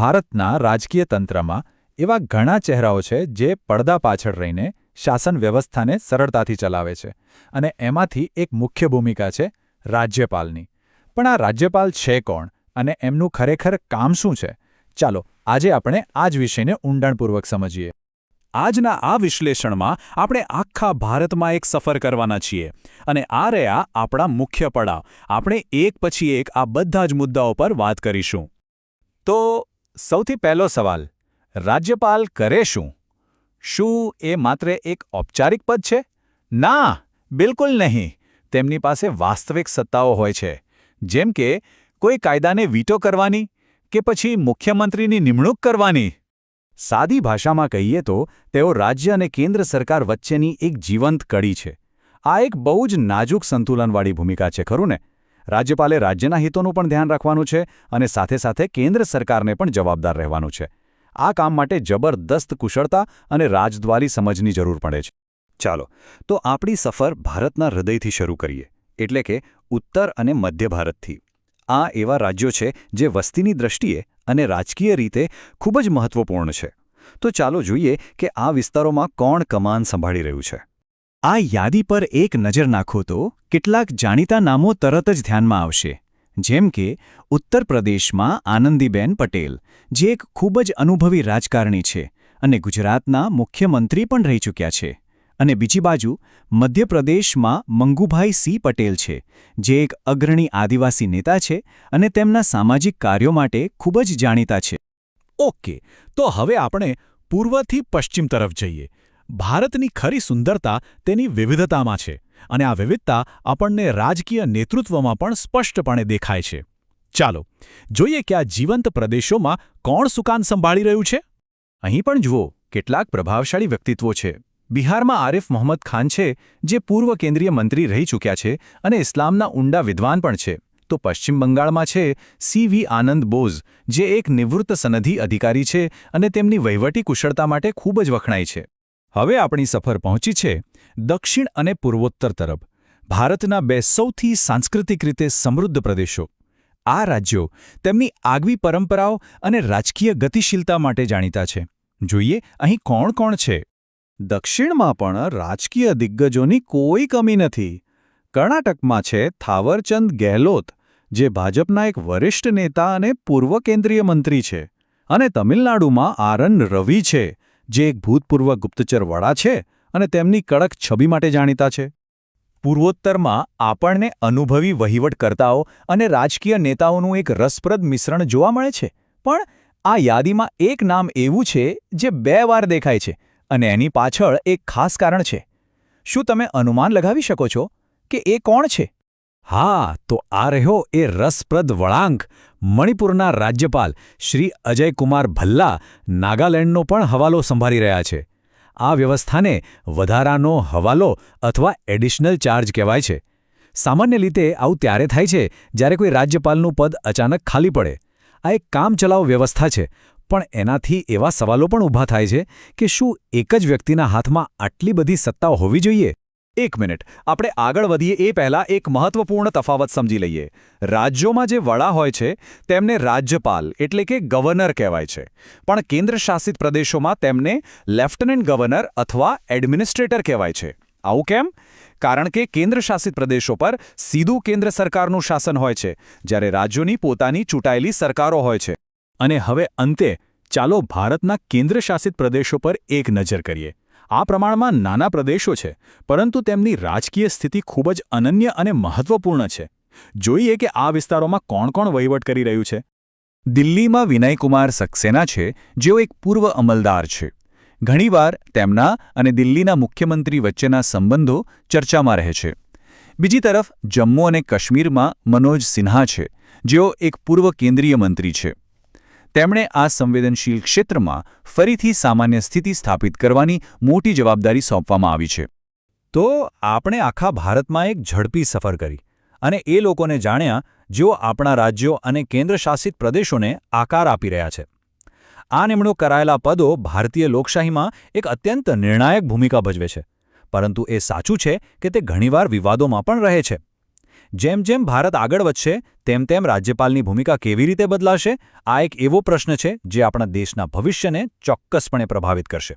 ભારતના રાજકીય તંત્રમાં એવા ઘણા ચહેરાઓ છે જે પડદા પાછળ રહીને શાસન વ્યવસ્થાને સરળતાથી ચલાવે છે અને એમાંથી એક મુખ્ય ભૂમિકા છે રાજ્યપાલની. પણ આ રાજ્યપાલ છે કોણ અને એમનું ખરેખર કામ શું છે? ચાલો, આજે આપણે આ જ વિષયને ઊંડાણપૂર્વક સમજીએ. આજના આ વિશ્લેષણમાં આપણે આખા ભારતમાં એક સફર કરવાના છીએ અને આ રહ્યા આપણા મુખ્ય પડાવ. આપણે એક પછી એક આ બધા જ મુદ્દાઓ પર વાત કરીશું. તો સૌથી પહેલો સવાલ, રાજ્યપાલ કરે શું? શું એ માત્ર એક ઔપચારિક પદ છે? ના, બિલકુલ નહીં. તેમની પાસે વાસ્તવિક સત્તાઓ હોય છે. જેમ કે, કોઈ કાયદાને વીટો કરવાની કે પછી મુખ્યમંત્રીની નિમણૂક કરવાની. સાદી ભાષામાં કહીએ તો, તેઓ રાજ્ય અને કેન્દ્ર સરકાર વચ્ચેની એક જીવંત કડી છે. આ એક બહુ જ નાજુક સંતુલનવાળી ભૂમિકા છે, ખરું ને? રાજ્યપાલે રાજ્યના હિતોનું પણ ધ્યાન રાખવાનું છે અને સાથે સાથે કેન્દ્ર સરકારને પણ જવાબદાર રહેવાનું છે. આ કામ માટે જબરદસ્ત કુશળતા અને રાજદ્વારી સમજની જરૂર પડે છે. ચાલો, તો આપણી સફર ભારતના હૃદયથી શરૂ કરીએ. એટલે કે ઉત્તર અને મધ્ય ભારતથી. આ એવા રાજ્યો છે જે વસ્તીની દ્રષ્ટિએ અને રાજકીય રીતે ખૂબ જ મહત્વપૂર્ણ છે. તો ચાલો જોઈએ કે આ વિસ્તારોમાં કોણ કમાન સંભાળી રહ્યું છે. આ યાદી પર એક નજર નાખો તો કેટલાક જાણીતા નામો તરત જ ધ્યાનમાં આવશે. જેમ કે, ઉત્તર પ્રદેશમાં આનંદીબેન પટેલ, જે એક ખૂબ જ અનુભવી રાજકારણી છે અને ગુજરાતના મુખ્યમંત્રી પણ રહી ચૂક્યા છે. અને બીજી બાજુ, મધ્યપ્રદેશમાં મંગુભાઈ સી પટેલ છે, જે એક અગ્રણી આદિવાસી નેતા છે અને તેમના સામાજિક કાર્યો માટે ખૂબ જ જાણીતા છે. ઓકે, તો હવે આપણે પૂર્વથી પશ્ચિમ તરફ જઈએ. ભારતની ખરી સુંદરતા તેની વિવિધતામાં છે અને આ વિવિધતા આપણને રાજકીય નેતૃત્વમાં પણ સ્પષ્ટપણે દેખાય છે. ચાલો, જોઈએ કે આ જીવંત પ્રદેશોમાં કોણ સુકાન સંભાળી રહ્યું છે? અહીં પણ જુઓ, કેટલાક પ્રભાવશાળી વ્યક્તિત્વો છે. બિહારમાં આરિફ મોહમ્મદ ખાન છે, જે પૂર્વ કેન્દ્રીય મંત્રી રહી ચૂક્યા છે અને ઇસ્લામના ઊંડા વિદ્વાન પણ છે. તો પશ્ચિમ બંગાળમાં છે સી વી આનંદ બોઝ, જે એક નિવૃત્ત સનધી અધિકારી છે અને તેમની વહીવટી કુશળતા માટે ખૂબ જ વખણાય છે. હવે આપણી સફર પહોંચી છે દક્ષિણ અને પૂર્વોત્તર તરફ. ભારતના બે સૌથી સાંસ્કૃતિક રીતે સમૃદ્ધ પ્રદેશો. આ રાજ્યો તેમની આગવી પરંપરાઓ અને રાજકીય ગતિશીલતા માટે જાણીતા છે. જોઈએ અહીં કોણ કોણ છે? દક્ષિણમાં પણ રાજકીય દિગ્ગજોની કોઈ કમી નથી. કર્ણાટકમાં છે થાવરચંદ ગેહલોત, જે ભાજપના એક વરિષ્ઠ નેતા અને પૂર્વ કેન્દ્રીય મંત્રી છે. અને તમિલનાડુમાં આરન રવિ છે જે એક ભૂતપૂર્વ ગુપ્તચર વડા છે અને તેમની કડક છબી માટે જાણીતા છે. પૂર્વોત્તરમાં આપણને અનુભવી વહીવટકર્તાઓ અને રાજકીય નેતાઓનું એક રસપ્રદ મિશ્રણ જોવા મળે છે, પણ આ યાદીમાં એક નામ એવું છે જે બે વાર દેખાય છે અને એની પાછળ એક ખાસ કારણ છે. શું તમે અનુમાન લગાવી શકો છો કે એ કોણ છે? હા, તો આ રહ્યો એ રસપ્રદ વળાંક. મણિપુરના રાજ્યપાલ શ્રી અજયકુમાર ભલ્લા નાગાલેન્ડનો પણ હવાલો સંભાળી રહ્યા છે. આ વ્યવસ્થાને વધારાનો હવાલો અથવા એડિશનલ ચાર્જ કહેવાય છે. સામાન્ય રીતે આવું ત્યારે થાય છે જ્યારે કોઈ રાજ્યપાલનું પદ અચાનક ખાલી પડે. આ એક કામચલાઉ વ્યવસ્થા છે, પણ એનાથી એવા સવાલો પણ ઊભા થાય છે કે શું એક જ વ્યક્તિના હાથમાં આટલી બધી સત્તા હોવી જોઈએ? એક મિનિટ. આપણે આગળ વધીએ એ પહેલાં એક મહત્વપૂર્ણ તફાવત સમજી લઈએ. રાજ્યોમાં જે વડા હોય છે, તેમને રાજ્યપાલ એટલે કે ગવર્નર કહેવાય છે. પણ કેન્દ્રશાસિત પ્રદેશોમાં તેમને લેફ્ટનન્ટ ગવર્નર અથવા એડમિનિસ્ટ્રેટર કહેવાય છે. આવું કેમ? કારણ કે કેન્દ્રશાસિત પ્રદેશો પર સીધું કેન્દ્ર સરકારનું શાસન હોય છે, જ્યારે રાજ્યોની પોતાની ચૂંટાયેલી સરકારો હોય છે. અને હવે અંતે ચાલો ભારતના કેન્દ્રશાસિત પ્રદેશો પર એક નજર કરીએ. આ પ્રમાણમાં નાના પ્રદેશો છે, પરંતુ તેમની રાજકીય સ્થિતિ ખૂબ જ અનન્ય અને મહત્વપૂર્ણ છે. જોઈએ કે આ વિસ્તારોમાં કોણ કોણ વહીવટ કરી રહ્યું છે. દિલ્હીમાં વિનયકુમાર સક્સેના છે, જેઓ એક પૂર્વ અમલદાર છે. ઘણીવાર તેમના અને દિલ્હીના મુખ્યમંત્રી વચ્ચેના સંબંધો ચર્ચામાં રહે છે. બીજી તરફ જમ્મુ અને કાશ્મીરમાં મનોજ સિન્હા છે, જેઓ એક પૂર્વ કેન્દ્રીય મંત્રી છે. તેમણે આ સંવેદનશીલ ક્ષેત્રમાં ફરીથી સામાન્ય સ્થિતિ સ્થાપિત કરવાની મોટી જવાબદારી સોંપવામાં આવી છે. તો આપણે આખા ભારતમાં એક ઝડપી સફર કરી અને એ લોકોને જાણ્યા, જેઓ આપણા રાજ્યો અને કેન્દ્રશાસિત પ્રદેશોને આકાર આપી રહ્યા છે. આ નિમણૂક કરાયેલા પદો ભારતીય લોકશાહીમાં એક અત્યંત નિર્ણાયક ભૂમિકા ભજવે છે. પરંતુ એ સાચું છે કે તે ઘણીવાર વિવાદોમાં પણ રહે છે. જેમ જેમ ભારત આગળ વધશે, તેમ તેમ રાજ્યપાલની ભૂમિકા કેવી રીતે બદલાશે, આ એક એવો પ્રશ્ન છે જે આપણા દેશના ભવિષ્યને ચોક્કસપણે પ્રભાવિત કરશે.